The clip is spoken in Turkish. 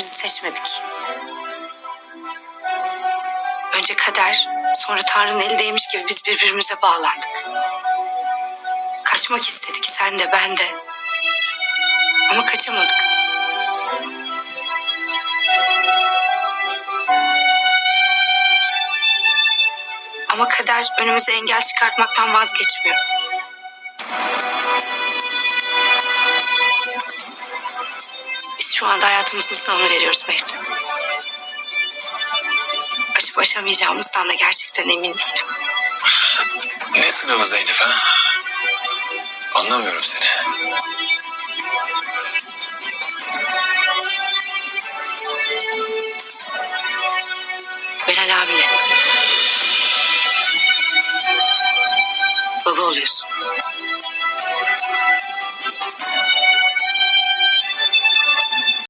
seçmedik. Önce kader, sonra Tanrı'nın eli değmiş gibi biz birbirimize bağlandık. Kaçmak istedik sen de ben de. Ama kaçamadık. Ama kader önümüze engel çıkartmaktan vazgeçmiyor. Şu anda hayatımızın sınavını veriyoruz Mehdi. Aşıp aşamayacağımızdan da gerçekten emin değilim. Ne sınavı Zeynep ha? Anlamıyorum seni. Belal abiyle. Baba oluyorsun.